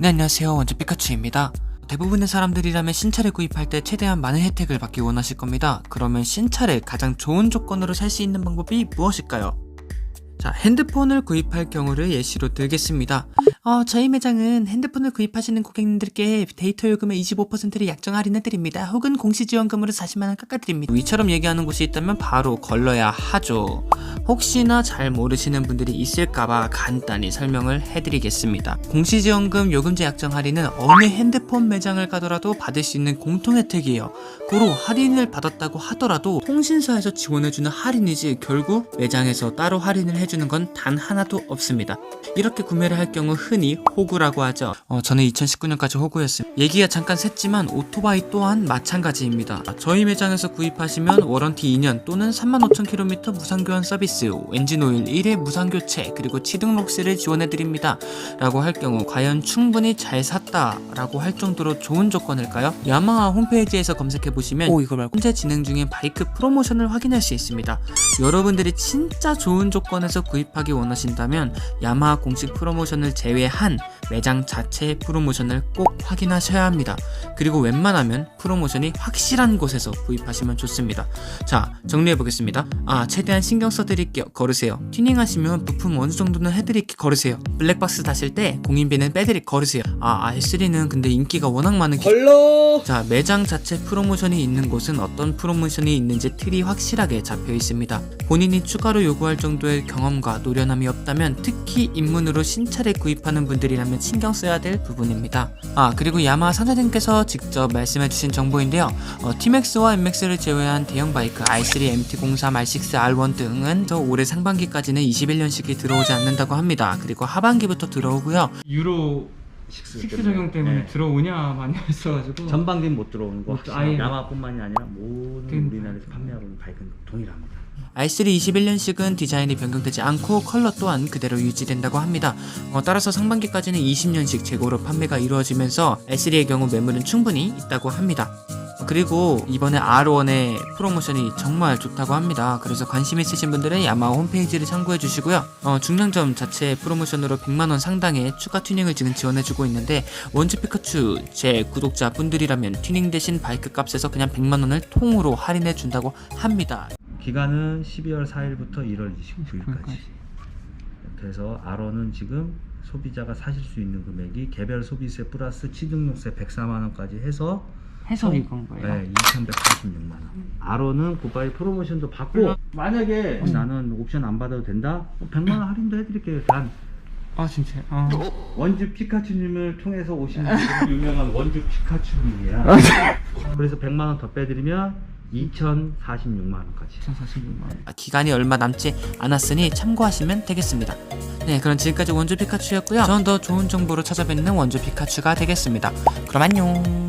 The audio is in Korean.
네 안녕하세요. 원주 피카츄입니다. 대부분의 사람들이라면 신차를 구입할 때 최대한 많은 혜택을 받기 원하실 겁니다. 그러면 신차를 가장 좋은 조건으로 살 수 있는 방법이 무엇일까요? 자 핸드폰을 구입할 경우를 예시로 들겠습니다 어, 저희 매장은 핸드폰을 구입하시는 고객님들께 데이터 요금의 25%를 약정 할인해 드립니다 혹은 공시지원금으로 40만원 깎아드립니다 위처럼 얘기하는 곳이 있다면 바로 걸러야 하죠 혹시나 잘 모르시는 분들이 있을까봐 간단히 설명을 해드리겠습니다. 공시지원금 요금제 약정 할인은 어느 핸드폰 매장을 가더라도 받을 수 있는 공통 혜택이에요. 고로 할인을 받았다고 하더라도 통신사에서 지원해주는 할인이지 결국 매장에서 따로 할인을 해 주는 건 단 하나도 없습니다. 이렇게 구매를 할 경우 흔히 호구라고 하죠. 어, 저는 2019년까지 호구였습니다. 얘기가 잠깐 샜지만 오토바이 또한 마찬가지입니다. 저희 매장에서 구입하시면 워런티 2년 또는 35,000km 무상교환 서비스, 엔진오일 1회 무상교체, 그리고 취등록세를 지원해드립니다. 라고 할 경우 과연 충분히 잘 샀다 라고 할 정도로 좋은 조건일까요? 야마하 홈페이지에서 검색해보시면 오 이거 말고 현재 진행 중인 바이크 프로모션을 확인할 수 있습니다. 여러분들이 진짜 좋은 조건에서 구입하기 원하신다면 야마하 공식 프로모션을 제외한 매장 자체의 프로모션을 꼭 확인하셔야 합니다. 그리고 웬만하면 프로모션이 확실한 곳에서 구입하시면 좋습니다. 자, 정리해 보겠습니다. 아, 최대한 신경 써드릴게요. 걸으세요. 튜닝하시면 부품 어느 정도는 해드릴게 걸으세요. 블랙박스 다실 때 공인비는 빼드릴 걸으세요. 아, R3는 근데 인기가 워낙 많은 기... 걸러 자, 매장 자체 프로모션이 있는 곳은 어떤 프로모션이 있는지 틀이 확실하게 잡혀 있습니다. 본인이 추가로 요구할 정도의 경험 과 노련함이 없다면 특히 입문으로 신차를 구입하는 분들이라면 신경 써야 될 부분입니다. 아, 그리고 야마 사장님께서 직접 말씀해주신 정보인데요. 어, Tmax와 MX를 제외한 대형 바이크 i3, MT03, R6, R1 등은 저 올해 상반기까지는 21년식이 들어오지 않는다고 합니다. 그리고 하반기부터 들어오고요. 유로 6 적용 때문에 들어오냐 많이 했어가지고 네. 전반기는 못 들어오는 거 못- 확실히 아예. 야마뿐만이 아니라 모든. 우리나라에서 판매하고 있는 바이크는 동일합니다. i3 21년식은 디자인이 변경되지 않고 컬러 또한 그대로 유지된다고 합니다. 어, 따라서 상반기까지는 20년식 재고로 판매가 이루어지면서 i3의 경우 매물은 충분히 있다고 합니다. 어, 그리고 이번에 R1의 프로모션이 정말 좋다고 합니다. 그래서 관심 있으신 분들은 야마하 홈페이지를 참고해 주시고요. 어, 중량점 자체 프로모션으로 100만원 상당의 추가 튜닝을 지금 지원해주고 있는데 원주 피카츄 제 구독자 분들이라면 튜닝 대신 바이크 값에서 그냥 100만원을 통으로 할인해 준다고 합니다. 기간은 12월 4일부터 1월 29일까지. 그래서 아로는 지금 소비자가 사실 수 있는 금액이 개별 소비세 플러스 취등록세 104만 원까지 해서 해서 이건 거예요. 네, 2,146만 원. 아로는 고바이 프로모션도 받고 만약에 음. 나는 옵션 안 받아도 된다? 어, 100만 원 할인도 해드릴게요. 단 아 진짜. 아. 원주 피카츄님을 통해서 오신 분들은 유명한 원주 피카츄님이야. 그래서 100만 원 더 빼드리면 2,046만 원까지. 1,046만 원. 아, 기간이 얼마 남지 않았으니 참고하시면 되겠습니다. 네, 그럼 지금까지 원주 피카츄였고요. 전더 좋은 정보로 찾아뵙는 원주 피카츄가 되겠습니다. 그럼 안녕.